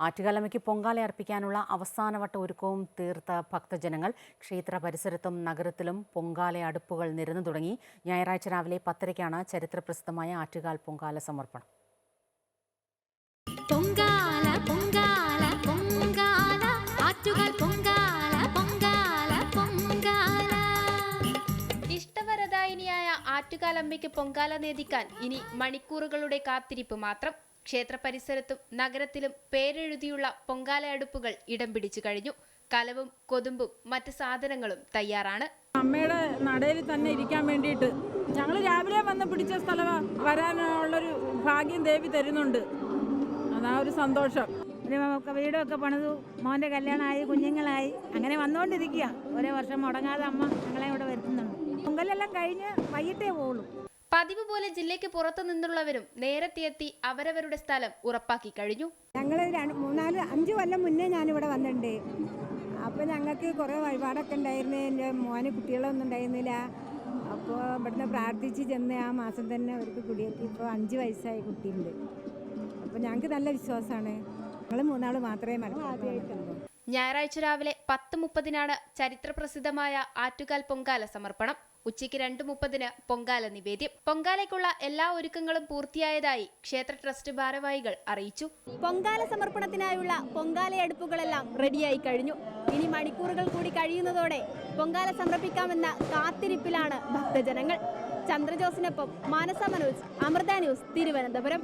ആറ്റുകാലമ്മയ്ക്ക് പൊങ്കാല അർപ്പിക്കാനുള്ള അവസാനവട്ട ഒരുക്കവും തീർത്ത ഭക്തജനങ്ങൾ ക്ഷേത്ര പരിസരത്തും നഗരത്തിലും പൊങ്കാല അടുപ്പുകൾ നിരന്നു തുടങ്ങി. ഞായറാഴ്ച രാവിലെ പത്തരയ്ക്കാണ് ചരിത്രപ്രസിദ്ധമായ ആറ്റുകാൽ പൊങ്കാല സമർപ്പണം. പൊങ്കാല പൊങ്കാല പൊങ്കാല പൊങ്കാല പൊങ്കാല പൊങ്കാല. ഇഷ്ടവരദായിനിയായ ആറ്റുകാലമ്മയ്ക്ക് പൊങ്കാല നേദിക്കാൻ ഇനി മണിക്കൂറുകളുടെ കാത്തിരിപ്പ് മാത്രം ക്ഷേത്ര പരിസരത്തും നഗരത്തിലും പേരെഴുതിയുള്ള പൊങ്കാല അടുപ്പുകൾ ഇടം പിടിച്ചു കഴിഞ്ഞു. കലവും കൊതുമ്പും മറ്റ് സാധനങ്ങളും തയ്യാറാണ്. അമ്മയുടെ നടയിൽ തന്നെ ഇരിക്കാൻ വേണ്ടിയിട്ട് ഞങ്ങൾ രാവിലെ വന്ന് പിടിച്ച സ്ഥലം വരാനുള്ളൊരു ഭാഗ്യം ദേവി തരുന്നുണ്ട്. അതാ ഒരു സന്തോഷം. വീടൊക്കെ പണിതു മോന്റെ കല്യാണമായി കുഞ്ഞുങ്ങളായി. അങ്ങനെ വന്നുകൊണ്ടിരിക്കുക ഒരേ വർഷം മുടങ്ങാതെ അമ്മ ഞങ്ങളെ ഇവിടെ വരുത്തുന്നുണ്ട്. പൊങ്കലെല്ലാം കഴിഞ്ഞ് വൈകിട്ടേ പോകുള്ളൂ പതിവ് പോലെ ജില്ലയ്ക്ക് പുറത്തു നിന്നുള്ളവരും നേരത്തെ എത്തി അവരവരുടെ സ്ഥലം ഉറപ്പാക്കി കഴിഞ്ഞു. ഞങ്ങൾ മൂന്നാൽ അഞ്ച് കൊല്ലം മുന്നേ ഞാനിവിടെ വന്നിട്ടുണ്ട്. അപ്പോൾ ഞങ്ങൾക്ക് കുറേ വഴിപാടൊക്കെ ഉണ്ടായിരുന്നു. എന്റെ മോന് കുട്ടികളൊന്നും ഉണ്ടായിരുന്നില്ല. അപ്പോൾ ഇവിടുന്ന് പ്രാർത്ഥിച്ച് ചെന്ന് ആ മാസം തന്നെ അവർക്ക് കുടിയേറ്റി. ഇപ്പോൾ അഞ്ച് വയസ്സായ കുട്ടിയുണ്ട്. അപ്പോൾ ഞങ്ങൾക്ക് നല്ല വിശ്വാസമാണ്. ഞങ്ങൾ മൂന്നാൾ മാത്രമേ മലയാളത്തിയിട്ടുള്ളൂ ഞായറാഴ്ച രാവിലെ പത്ത് മുപ്പതിനാണ് ചരിത്രപ്രസിദ്ധമായ ആറ്റുകാൽ പൊങ്കാല സമർപ്പണം. ഉച്ചയ്ക്ക് രണ്ട് മുപ്പതിന് പൊങ്കാല നിവേദ്യം. പൊങ്കാലയ്ക്കുള്ള എല്ലാ ഒരുക്കങ്ങളും പൂർത്തിയായതായി ക്ഷേത്ര ട്രസ്റ്റ് ഭാരവാഹികൾ അറിയിച്ചു. പൊങ്കാല സമർപ്പണത്തിനായുള്ള പൊങ്കാലയടുപ്പുകളെല്ലാം റെഡിയായി കഴിഞ്ഞു. ഇനി മണിക്കൂറുകൾ കൂടി കഴിയുന്നതോടെ പൊങ്കാല സമർപ്പിക്കാമെന്ന കാത്തിരിപ്പിലാണ് ഭക്തജനങ്ങൾ. ചന്ദ്രജോസിനൊപ്പം മാനസ മനോജ് അമൃത ന്യൂസ് തിരുവനന്തപുരം.